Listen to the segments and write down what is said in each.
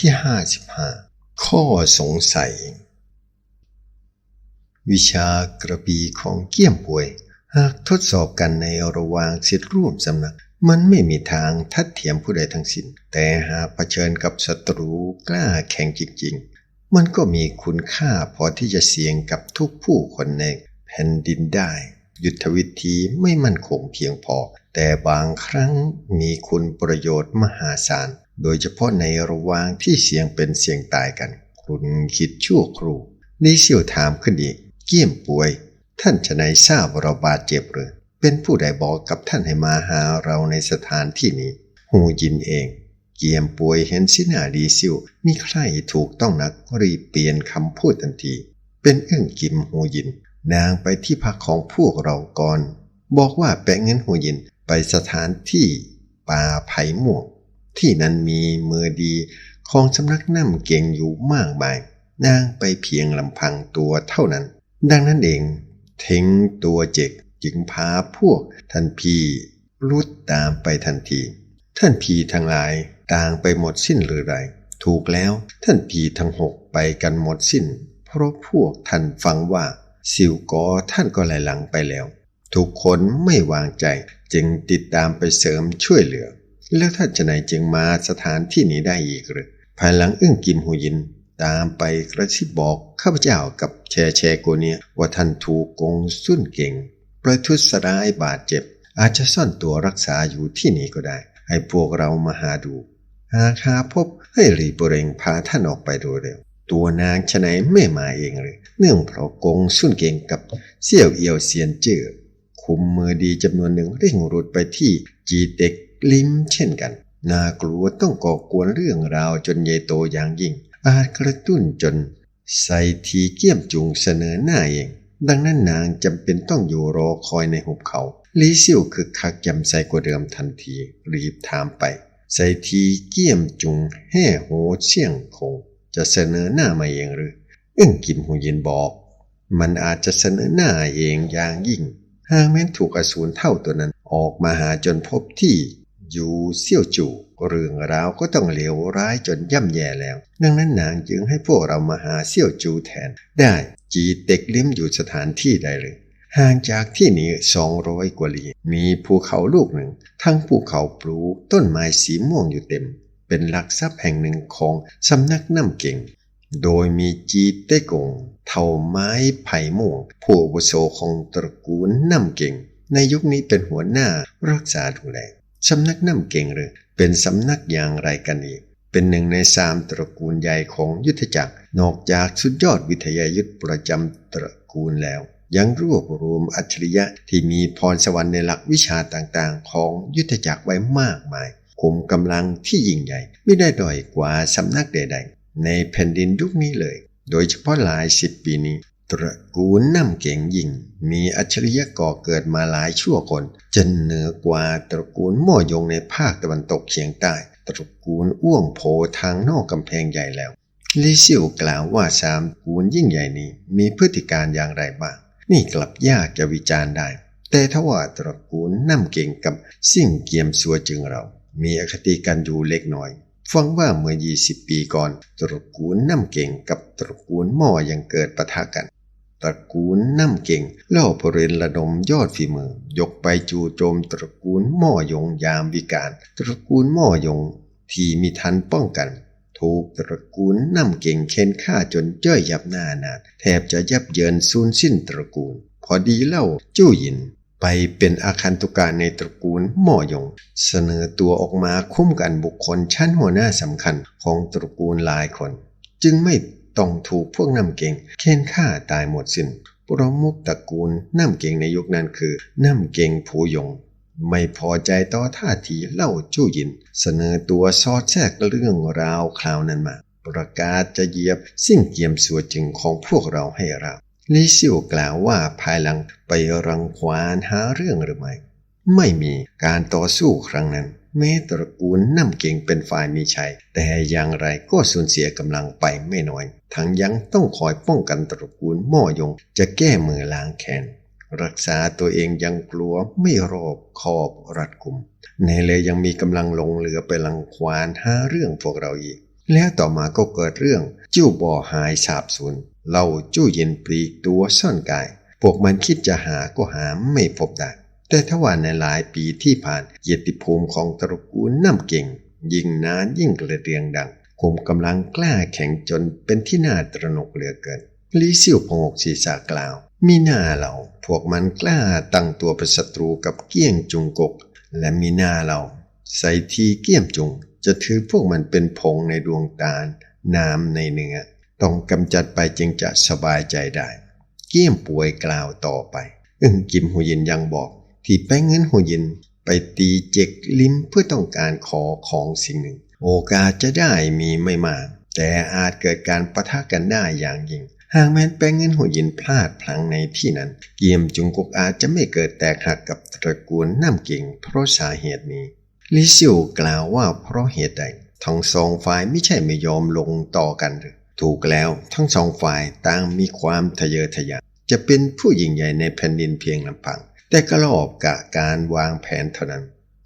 ที่ห้าสิบห้าข้อสงสัย วิชากระบีของเกี้ยมป่วย หากทดสอบกันในระหว่างสิทธิร่วมสำนัก มันไม่มีทางทัดเทียมผู้ใดทั้งสิน้น แต่หากเผชิญกับศัตรูกล้าแข่งจริง ๆ มันก็มีคุณค่าพอที่จะเสี่ยงกับทุกผู้คนในแผ่นดินได้ ยุทธวิธีไม่มั่นคงเพียงพอ แต่บางครั้งมีคุณประโยชน์มหาศาล โดยเฉพาะในระหว่างที่เสียงเป็นเสียงตายกัน คุณคิดชั่วครู่นี่เสี่ยวถามขึ้นอีก เกี่ยมป่วย ท่านจะไหนทราบเราบาดเจ็บหรือ เป็นผู้ใดบอกกับท่านให้มาหาเราในสถานที่นี้ หูยินเอง เกี่ยมป่วยเห็นสินาดีซิวมีใครถูกต้องนักรีเปลี่ยนคำพูดทันที เป็นเอื้องกิมหูยิน นางไปที่พักของพวกเราก่อน บอกว่าแปะเงินหูยินไปสถานที่ป่าไผ่ม่วง ที่นั้นมีมือดีของสำนักน้ำเก่งอยู่มากมาย นางไปเพียงลำพังตัวเท่านั้น ดังนั้นเองทิ้งตัวเจกจึงพาพวกท่านพีรุดตามไปทันที ท่านพีทั้งหลายต่างไปหมดสิ้นหรือไร ถูกแล้วท่านพีทั้งหกไปกันหมดสิ้น เพราะพวกท่านฟังว่า สิวกอท่านก็ไหลหลังไปแล้ว ทุกคนไม่วางใจจึงติดตามไปเสริมช่วยเหลือ แล้วท่านจะไหนจึงมาสถานที่นี้ได้อีกหรือภายหลังอึ้งกิมหูยิน ตามไปกระซิบบอกข้าพเจ้ากับแชแชโกเนียว่าท่านถูกกงสุนเก่ง ประทุษร้ายบาดเจ็บ อาจจะซ่อนตัวรักษาอยู่ที่นี่ก็ได้ ให้พวกเรามาหาดู หากหาพบให้รีบเร่งพาท่านออกไปโดยเร็วตัวนางชไหนไม่มาเองเลย เนื่องเพราะกงสุนเก่งกับเสี่ยวเอียวเซียนเจือคุมมือดีจำนวนหนึ่งเร่งรุดไปที่จีเต็ก ลิมเช่นกันน่ากลัวต้องก่อกวนเรื่องราวจนใหญ่โตอย่างยิ่ง อาจกระตุ้นจนใส่ทีเกี่ยมจุงเสนอหน้าเอง ดังนั้นนางจำเป็นต้องอยู่รอคอยในหุบเขาลีซิ่วคือคักยำใส่กว่าเดิมทันที รีบถามไป ใส่ทีเกี่ยมจุงแห่โหเชี่ยงคง จะเสนอหน้ามาเองหรืออึ้งกิมหูยินบอก มันอาจจะเสนอหน้าเองอย่างยิ่งหากแม้นถูกอสูรเท่าตัวนั้นออกมาหาจนพบที่ อยู่เซี่ยวจู่เรื่องราวก็ต้องเลวร้ายจนย่ำแย่แล้ว ดังนั้นนางจึงให้พวกเรามาหาเซี่ยวจูแทน ได้จีเต็กลิ้มอยู่สถานที่ใดเลยห่างจากที่นี้สองร้อยกว่าลี้มีภูเขาลูกหนึ่ง ทั้งภูเขาปลูกต้นไม้สีม่วงอยู่เต็ม เป็นหลักทรัพย์แห่งหนึ่งของสำนักน้ำเก่ง โดยมีจีเต้กงเท่าไม้ไผ่ม่วงผู้อาวุโสของตระกูลน้ำเก่ง ในยุคนี้เป็นหัวหน้ารักษาดูแล สำนักน้ำเก่งหรือ เป็นสำนักอย่างไรกันอีก เป็นหนึ่งในสามตระกูลใหญ่ของยุทธจักร นอกจากสุดยอดวิทยายุทธประจำตระกูลแล้ว ยังรวบรวมอัจฉริยะที่มีพรสวรรค์ในหลักวิชาต่างๆ ของยุทธจักรไว้มากมายคุมกำลังที่ยิ่งใหญ่ ไม่ได้ด้อยกว่าสำนักใดๆในแผ่นดินยุคนี้เลย โดยเฉพาะหลายสิบปีนี้ ตระกูลน้ำเก่งยิ่ง มีอัจฉริยะก่อเกิดมาหลายชั่วคนจนเหนือกว่าตระกูลม่อยงในภาคตะวันตกเฉียงใต้ ตระกูลอ้วงโพทางนอกกำแพงใหญ่แล้วลิซิวกล่าวว่าสามตระกูลยิ่งใหญ่นี้มีพฤติการอย่างไรบ้าง นี่กลับยากจะวิจารณ์ได้ แต่ถ้าว่าตระกูลน้ำเก่งกับสิ่งเกียมสัวจึงเรา มีอคติกันอยู่เล็กน้อย ฟังว่าเมื่อ 20 ปีก่อน ตระกูลน้ำเก่งกับตระกูลหม้อยังเกิดปะทะกัน ตระกูลน้ำเก่งเล่าพเรนระดมยอดฝีมือ ยกไปจู่โจมตระกูลหม้อยงยามวิการ ตระกูลหม้อยงที่มีทันป้องกัน ถูกตระกูลน้ำเก่งเค้นฆ่าจนเจ้ยยับหน้านาดแทบจะยับเยินสูญสิ้นตระกูล พอดีเล่าจู้หยินไปเป็นอาคันตุกาในตระกูลหม่อยง เสนอตัวออกมาคุ้มกันบุคคลชั้นหัวหน้าสำคัญของตระกูลหลายคน จึงไม่ ต้องถูกพวกน้ำเก่งเค้นฆ่าตายหมดสิน้นเพระมุกตระกูลน้ำเก่งในยุคนั้นคือน้ำเก่งผู้ยง ไม่พอใจต่อท่าทีเล่าจู้ยิน เสนอตัวซอดแทรกเรื่องราวคราวนั้นมา ประกาศจะเยียบสิ่งเกียมสัวจึงของพวกเราให้เราลิซิวกล่าวว่าภายหลังไปรังควานหาเรื่องหรือไม่ ไม่มีการต่อสู้ครั้งนั้นแม้ตระกูลน้ำเก่งเป็นฝ่ายมีชัย แต่อย่างไรก็สูญเสียกำลังไปไม่น้อย ทั้งยังต้องคอยป้องกันตระกูลหม่อยง จะแก้มือล้างแค้นรักษาตัวเองยังกลัวไม่รอบคอบรัดกุม ในเลยยังมีกำลังลงเรือไปลังควานหาเรื่องพวกเราอีก แล้วต่อมาก็เกิดเรื่องจู้บ่อหายสาบสูญเล่าจู้เย็นปลีกตัวซ่อนกาย พวกมันคิดจะหาก็หาไม่พบได้ แต่ทว่าในหลายปีที่ผ่านเยติภูมิของตระกูลน้ำเก่ง ยิ่งนานยิ่งกระเรียงดัง คุมกำลังกล้าแข็งจนเป็นที่น่าตระหนกเหลือเกินลีซิ่วพงกศีรษะกล่าว มีหน้าเราพวกมันกล้าตั้งตัวเป็นศัตรูกับเกี้ยงจุงกก และมีหน้าเรา ใส่ทีเกี้ยมจุง จะถือพวกมันเป็นผงในดวงตาน้ำในเนื้อ ต้องกำจัดไปจึงจะสบายใจได้ เกี้ยมป่วยกล่าวต่อไป อึ้งกิมหูยินยังบอก ที่แป้งเงินหูยินไปตีเจ็กลิ้มเพื่อต้องการขอของสิ่งหนึ่ง โอกาสจะได้มีไม่มาก แต่อาจเกิดการประทะกันได้อย่างยิ่ง หากแม้นแป้งเงินหัวยินพลาดพลังในที่นั้น เกียมจุงกกอาจจะไม่เกิดแตกหักกับตระกูลน้ำเก่งเพราะสาเหตุนี้ ลิซิวกล่าวว่าเพราะเหตุใดทั้งสองฝ่ายไม่ใช่ไม่ยอมลงต่อกันหรือถูกแล้วทั้งสองฝ่ายต่างมีความทะเยอทะยานจะเป็นผู้ยิ่งใหญ่ในแผ่นดินเพียงลำพัง แต่กระลอบกะการวางแผนเท่านั้น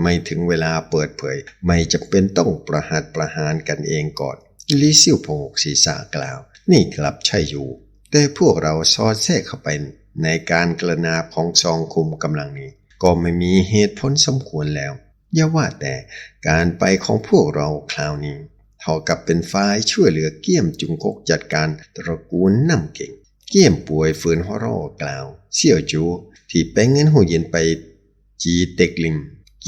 ไม่ถึงเวลาเปิดเผย ไม่จะเป็นต้องประหัตประหารกันเองก่อนลิซิวพงกศีรษะกล่าว นี่กลับใช่อยู่ แต่พวกเราซอดแทรกเข้าไปในการกระนาของซองคุมกำลังนี้ ก็ไม่มีเหตุผลสมควรแล้ว อย่าว่าแต่การไปของพวกเราคราวนี้ เท่ากับเป็นฝ่ายช่วยเหลือเกี้ยมจุงกกจัดการตระกูลน้ำเก่ง เกี้ยมป่วยฝืนหัวรอกล่าว เสี่ยวจู ที่ไปเงินหูเย็นไปจีเต็กลิม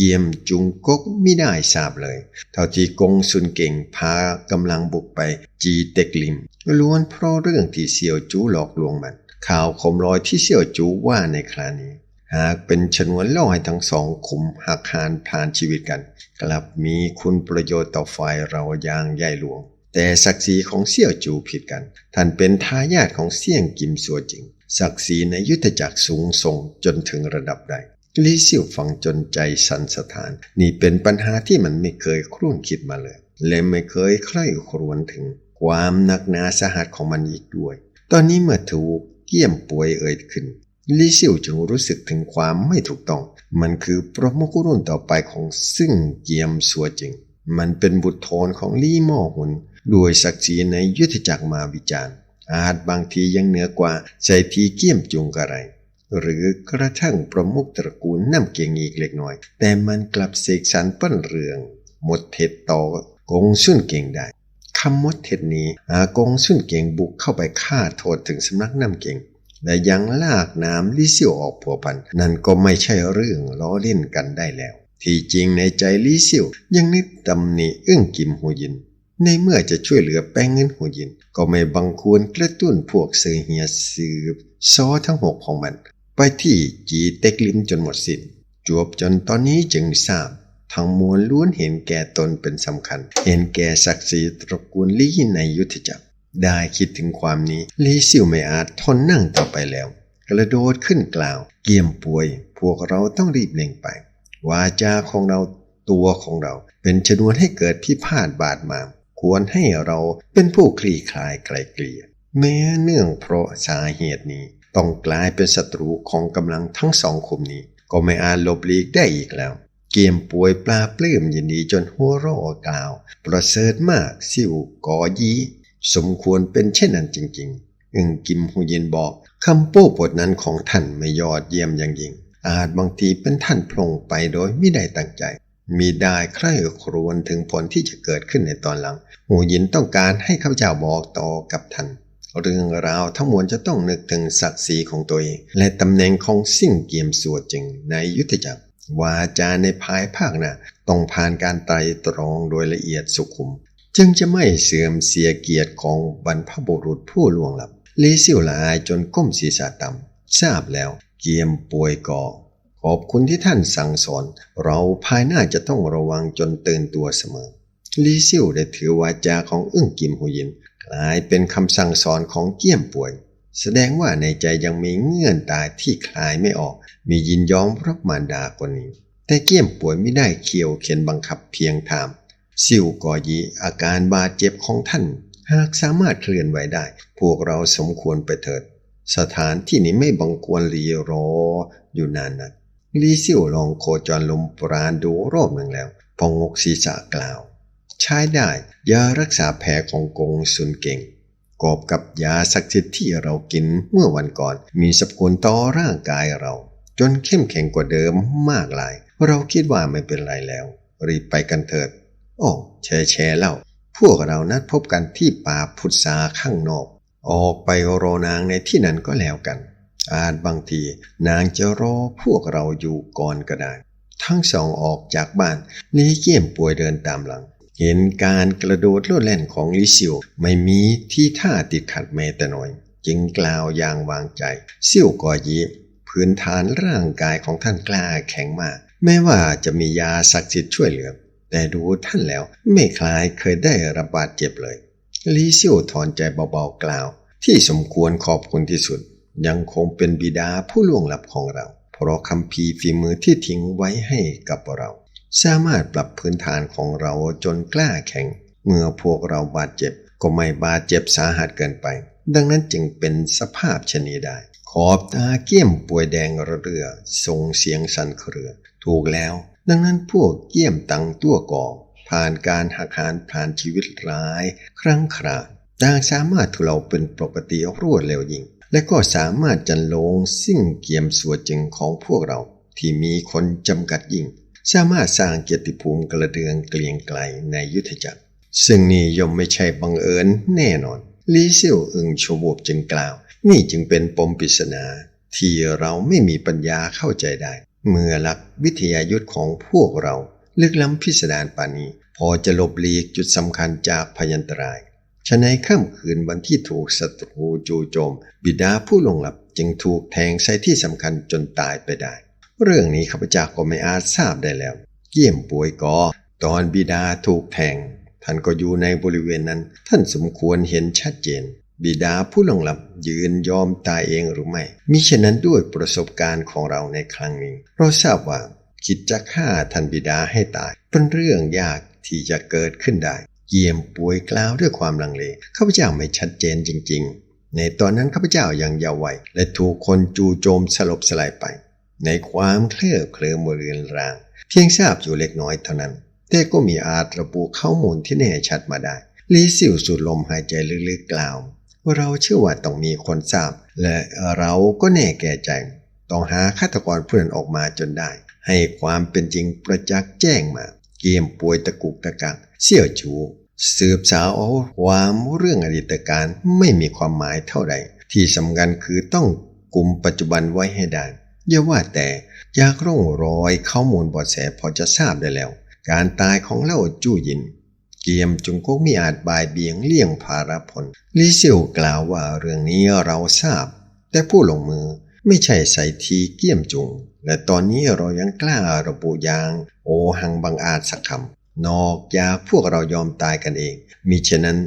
เกียมจุงกกไม่ได้ทราบเลย เท่าที่กงซุนเก่งพากำลังบุกไปจีเต็กลิมล้วนเพราะเรื่องที่เสี่ยวจูหลอกลวงมัน ข่าวคมลอยที่เสี่ยวจูว่าในครานี้ หากเป็นชนวนล่อให้ทั้งสองคุมหักหานผ่านชีวิตกัน กลับมีคุณประโยชน์ต่อฝ่ายเราอย่างใหญ่หลวง แต่ศักดิ์ศรีของเสี่ยวจูผิดกัน ท่านเป็นทายาทของเสี่ยงกิมสัวจริงศักดิ์ศรีในยุทธจักรสูงส่งจนถึงระดับใด ลีซิ่วฟังจนใจสั่นสถาน นี่เป็นปัญหาที่มันไม่เคยครุ่นคิดมาเลย และไม่เคยใคร่ครวญถึง ความหนักหนาสาหัสของมันอีกด้วย ตอนนี้เมื่อถูกเกี่ยมป่วยเอ่ยขึ้นลีซิ่วจึงรู้สึกถึงความไม่ถูกต้อง มันคือประมุขรุ่นต่อไปของซึ่งเกียมสัวจริง มันเป็นบุตรโทนของลี่ม่อหุนด้วยศักดิ์ศรีในยุทธจักรมาวิจารณ์ อาจบางทียังเหนือกว่าใจทีเกี่ยมจุงกระไร หรือกระทั่งประมุขตระกูลน้ำเก่งอีกเล็กน้อย แต่มันกลับเสกสรรปั้นเรือง หมดเท็ดต่อกงสุนเก่งได้คำมดเท็ดนี้อากงสุนเก่งบุกเข้าไปฆ่าโทษถึงสำนักน้ำเก่งและยังลากน้ำลิซิวออกผัวพัน นั่นก็ไม่ใช่เรื่องล้อเล่นกันได้แล้ว ที่จริงในใจลิซิวยังนึกตำหนิอึ้งกิมหูยิน ในเมื่อจะช่วยเหลือแป้งเงินหูยิน ก็ไม่บังควรกระตุ้นพวกเสือเฮียสืบซอทั้งหกของมัน ไปที่จีเต็กลิมจนหมดสิน้นจวบจนตอนนี้จึงทราบทั้งมวลล้วนเห็นแก่ตนเป็นสำคัญ เห็นแก่ศักดิ์ศรีตระกูลลี่ในยุทธจักร ได้คิดถึงความนี้ลีซิวไม่อาจทนนั่งต่อไปแล้ว กระโดดขึ้นกล่าว เกี่ยมป่วย พวกเราต้องรีบเล่งไป วาจาของเราตัวของเรา เป็นชนวนให้เกิดพิพาทบาดหมางควรให้เราเป็นผู้คลี่คลายไกลเกลี่ยแม้เนื่องเพราะสาเหตุนี้ ต้องกลายเป็นศัตรูของกำลังทั้งสองคุมนี้ ก็ไม่อาจหลบหลีกได้อีกแล้ว เกียมป่วยปลาปลื้มยินดีจนหัวเร่อกล่าว ประเสริฐมากสิวกอยีสมควรเป็นเช่นนั้นจริง ๆ อึงกิมหูยินบอกคำโป้บทนั้นของท่านไม่ยอดเยี่ยมอย่างยิ่ง อาจบางทีเป็นท่านพลงไปโดยไม่ได้ตั้งใจ มีได้ใคร่ครวญถึงผลที่จะเกิดขึ้นในตอนหลัง หูยินต้องการให้ข้าพเจ้าบอกต่อกับท่าน เรื่องราวทั้งมวลจะต้องนึกถึงศักดิ์ศรีของตัวเอง และตำแหน่งของสิ่งเกียมสวดจริงในยุทธจักรวาจาในภายภาคหน้าต้องผ่านการไตรตรองโดยละเอียดสุขุม จึงจะไม่เสื่อมเสียเกียรติของบรรพบุรุษผู้ล่วงลับลีซิวละอายจนก้มศีรษะต่ำทราบแล้วเกียมป่วยก่อขอบคุณที่ท่านสั่งสอน เราภายหน้าจะต้องระวังจนตื่นตัวเสมอลีซิวได้ถือวาจาของอึ้งกิมหูยิน ลายเป็นคำสั่งสอนของเกี้ยมป่วย แสดงว่าในใจยังมีเงื่อนตายที่คลายไม่ออก มียินยอมรับมารดาคนนี้ แต่เกี้ยมป่วยไม่ได้เคียวเข็นบังคับเพียงถามซิวกอยีอาการบาดเจ็บของท่าน หากสามารถเคลื่อนไหวได้ พวกเราสมควรไปเถิด สถานที่นี้ไม่บังควรรีรออยู่นานนักลีซิวลองโคจรลมปราณดูรอบหนึ่งแล้ว พองกศีรษะกล่าว ใช้ได้ยารักษาแผลของกงสุนเก่ง กอบกับยาศักดิ์สิทธิ์ที่เรากินเมื่อวันก่อน มีสรรพคุณต่อร่างกายเรา จนเข้มแข็งกว่าเดิมมากหลาย เราคิดว่าไม่เป็นไรแล้ว รีบไปกันเถิดโอ้แชร์แชร์เล่า พวกเรานัดพบกันที่ป่าพุทราข้างนอก ออกไปรอนางในที่นั้นก็แล้วกัน อาจบางที นางจะรอพวกเราอยู่ก่อนก็ได้ทั้งสองออกจากบ้านลีเกี่ยมป่วยเดินตามหลัง เห็นการกระโดดโลดแล่นของลิซิวไม่มีที่ท่าติดขัดแม้แต่น้อย จึงกล่าวอย่างวางใจเซี่ยวก่อยิ้มพื้นฐานร่างกายของท่านกล้าแข็งมาก แม้ว่าจะมียาศักดิ์สิทธิ์ช่วยเหลือ แต่ดูท่านแล้วไม่คล้ายเคยได้รับบาดเจ็บเลยลีเซี่ยวถอนใจเบาๆกล่าว ที่สมควรขอบคุณที่สุด ยังคงเป็นบิดาผู้ล่วงลับของเรา เพราะคำพีฝีมือที่ทิ้งไว้ให้กับเรา สามารถปรับพื้นฐานของเราจนกล้าแข็ง เมื่อพวกเราบาดเจ็บ ก็ไม่บาดเจ็บสาหัสเกินไป ดังนั้นจึงเป็นสภาพชนีได้ ขอบตาเกี้ยมป่วยแดงระเรือส่งเสียงสั่นเครือ ถูกแล้ว ดังนั้นพวกเกี้ยมตังตัวก่อผ่านการหักหานผ่านชีวิตร้าย ครั้งคราต่างสามารถทุเลาเป็นปกติรวดเร็วยิ่ง และก็สามารถจันลงสิ่งเกียมสัวจึงของพวกเรา ที่มีคนจำกัดยิ่ง สามารถสร้างเกียรติภูมิกระเดืองเกลียงไกลในยุทธจักร ซึ่งนี่ย่อมไม่ใช่บังเอิญแน่นอนลีเซียวอึงชวบจึงกล่าว นี่จึงเป็นปมปริศนา ที่เราไม่มีปัญญาเข้าใจได้ เมื่อหลักวิทยายุทธของพวกเรา ลึกล้ำพิสดารปานี้ พอจะหลบหลีกจุดสำคัญจากพยันตรายฉะในค่ำคืนวันที่ถูกศัตรูจู่โจม บิดาผู้ลงหลับจึงถูกแทงใส่ที่สำคัญจนตายไปได้ เรื่องนี้ข้าพเจ้าก็ไม่อาจทราบได้แล้ว เกี่ยมป่วยกอ ตอนบิดาถูกแทง ท่านก็อยู่ในบริเวณนั้น ท่านสมควรเห็นชัดเจน บิดาผู้ลงหลับยืนยอมตายเองหรือไม่ มิฉะนั้นด้วยประสบการณ์ของเราในครั้งนี้ เราทราบว่าคิดจะฆ่าท่านบิดาให้ตาย เป็นเรื่องยากที่จะเกิดขึ้นได้เยี่ยมป่วยกล่าวด้วยความลังเลข้าพเจ้าไม่ชัดเจนจริง ๆ ในตอนนั้นข้าพเจ้ายังเยาว์วัยและถูกคนจูโจมสลบสลายไป ในความเคลือบเคลิ้มเรือนราง เพียงทราบอยู่เล็กน้อยเท่านั้น แต่ก็มีอาจระบุข้อมูลที่แน่ชัดมาได้ลีซิวสูดลมหายใจลึกๆกล่าว ว่าเราเชื่อว่าต้องมีคนทราบ และเราก็แน่แก่ใจ ต้องหาฆาตกรผู้นั้นออกมาจนได้ ให้ความเป็นจริงประจักษ์แจ้งมา เกียมป่วยตะกุกตะกักเสี่ยวจูสืบสาวเอาความเรื่องอดีตการไม่มีความหมายเท่าใดที่สำคัญคือต้องกลุ่มปัจจุบันไว้ให้ได้ อย่าว่าแต่อยากร่องรอยข้อมูลบาะแสพอจะทราบได้แล้ว การตายของเล่าจู้ยิน เกียมจุงก็มีอาจบายเบียงเลี่ยงภาระผลลิซิวกล่าวว่าเรื่องนี้เราทราบ แต่ผู้ลงมือไม่ใช่ใส่ทีเกียมจุง และตอนนี้เรายังกล้าระบุยาง โอหังบังอาจสักคำนอกจากพวกเรายอมตายกันเองมีเช่นนั้น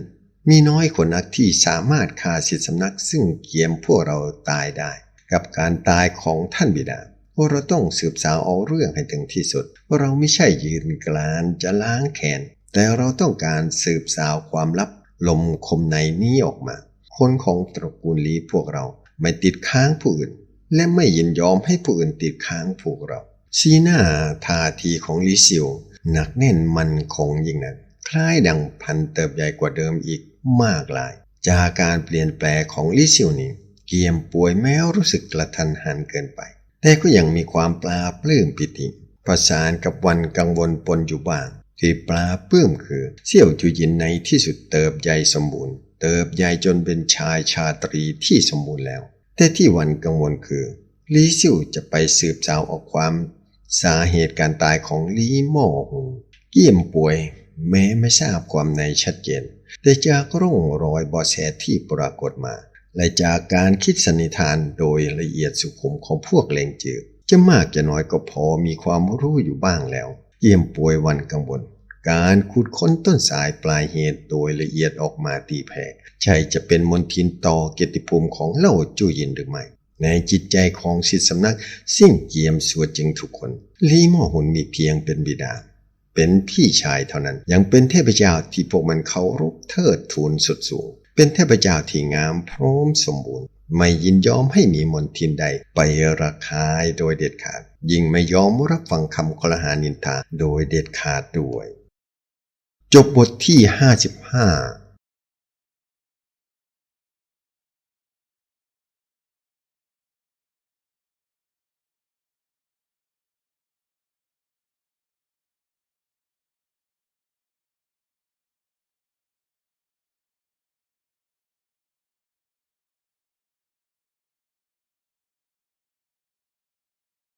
มีน้อยคนนักที่สามารถฆ่าสิทธิสำนักซึ่งเกียมพวกเราตายได้ กับการตายของท่านบิดาว่าเราต้องสืบสาวเอาเรื่องให้ถึงที่สุดว่าเราไม่ใช่ยืนกลานจะล้างแค้นแต่เราต้องการสืบสาวความลับลมคมในนี้ออกมา คนของตระกูลลีพวกเราไม่ติดค้างผู้อื่น และไม่ยินยอมให้ผู้อื่นติดค้างพวกเรา สีหน้าท่าทีของลิซิวหนักแน่นมันคงยิ่งนักคล้ายดังพันเติบใหญ่กว่าเดิมอีกมากหลาย จากการเปลี่ยนแปลงของลิซิวนี้ เกียมป่วยแม้รู้สึกกระทันหันเกินไป แต่ก็ยังมีความปลาปลื้มปิติประสานกับวันกังวลปนอยู่บ้าง ที่ปลาปลื้มคือเสี่ยวจุยินในที่สุดเติบใหญ่สมบูรณ์ เติบใหญ่จนเป็นชายชาตรีที่สมบูรณ์แล้ว แต่ที่วันกังวลคือลีซิ่วจะไปสืบสาวออกความสาเหตุการตายของลีหม่อหงเกี่ยมป่วย แม้ไม่ทราบความในชัดเจน แต่จากร่องรอยบาะแสที่ปรากฏมา และจากการคิดสันนิษฐานโดยละเอียดสุขุมของพวกเลงจืดจะมากจะน้อยก็พอมีความรู้อยู่บ้างแล้วเกี่ยมป่วยวันกังวล การขุดค้นต้นสายปลายเหตุโดยละเอียดออกมาตีแผ่ใช่จะเป็นมนทินต่อเกียรติภูมิของเล่าจูยินหรือไม่ ในจิตใจของสิทธิสำนักสิ่งเกียมสวจึงทุกคนลีหม่อหุนมีเพียงเป็นบิดา เป็นพี่ชายเท่านั้น ยังเป็นเทพเจ้าที่พวกมันเคารพเทิดทูนสุดสูง เป็นเทพเจ้าที่งามพร้อมสมบูรณ์ ไม่ยินยอมให้มีมนทินใดไประคายโดยเด็ดขาด ยิ่งไม่ยอมรับฟังคำคลหานินทาโดยเด็ดขาดด้วย จบบทที่ 55